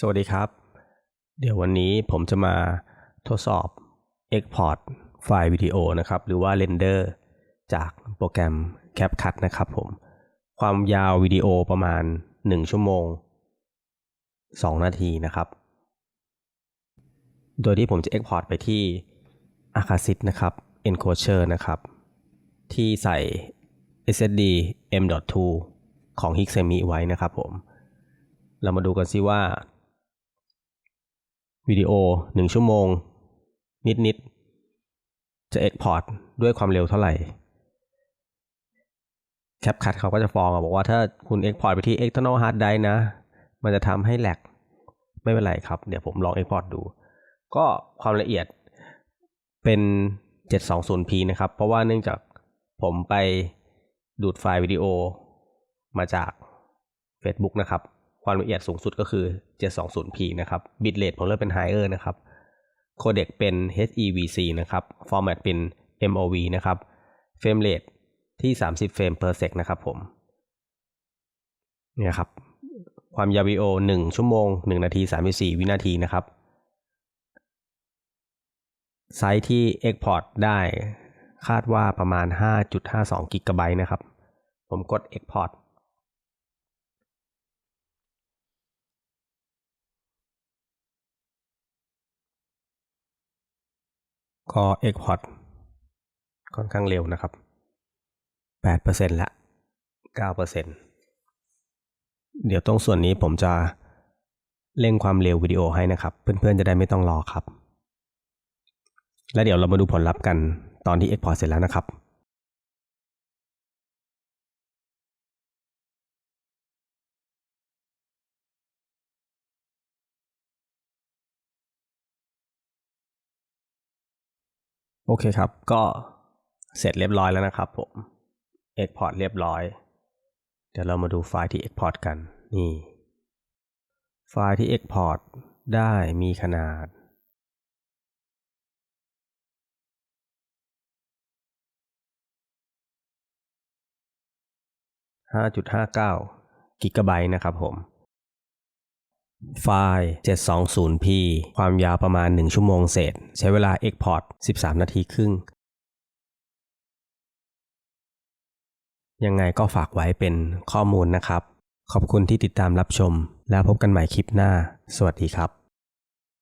สวัสดีครับ เดี๋ยววันนี้ผมจะมาทดสอบ Export ไฟล์วิดีโอนะครับ หรือว่า Render จากโปรแกรม CapCut นะครับผม ความยาววิดีโอประมาณ 1 ชั่วโมง 2 นาทีนะครับ โดยที่ผมจะ Export ไปที่ a k a s i t นะครับ Encoder นะครับ ที่ใส่ SSD M.2 ของ Hixemi ไว้นะครับผม เรามาดูกันซิว่า วิดีโอ 1 ชั่วโมง นิด ๆ จะ Export ด้วยความเร็วเท่าไหร่ CapCut เขาก็จะฟ้องอะบอกว่าถ้าคุณ Export ไปที่ external hard drive นะ มันจะทำให้แหลกไม่เป็นไรครับ เดี๋ยวผมลอง Export ดู ก็ความละเอียดเป็น 720p นะครับ เพราะว่าเนื่องจากผมไปดูดไฟล์วิดีโอมาจาก Facebook นะครับ ความละเอียดสูงสุดก็คือ 720p นะครับบิตเรทผมเลือกเป็น higher นะครับโคเด็กเป็น HEVC นะครับฟอร์แมตเป็น MOV นะครับเฟรมเรทที่ 30 เฟรม per sec นะครับผมเนี่ยครับความยาววิดีโอ1ชั่วโมง 1 นาที 34 วินาทีนะครับไซส์ที่ Export ได้คาดว่าประมาณ 5.52 กิกะไบต์นะครับ ผมกด Export ก็ Export ค่อนข้างเร็วนะครับ 8%ละ9%เดี๋ยวตรงส่วนนี้ผมจะเร่งความเร็ววิดีโอให้นะครับ เพื่อนๆจะได้ไม่ต้องรอครับ และเดี๋ยวเรามาดูผลลัพธ์กันตอนที่ Export เสร็จแล้วนะครับ โอเคครับ ก็เสร็จเรียบร้อยแล้วนะครับผม Export เรียบร้อย เดี๋ยวเรามาดูไฟล์ที่ Export กัน นี่ ไฟล์ที่ Export ได้มีขนาด 5.59กิกะไบต์นะครับผม ไฟล์ 720p ความยาวประมาณ 1 ชั่วโมงเศษ ใช้เวลา Export 13 นาทีครึ่ง ยังไงก็ฝากไว้เป็นข้อมูลนะครับ ขอบคุณที่ติดตามรับชม แล้วพบกันใหม่คลิปหน้า สวัสดีครับ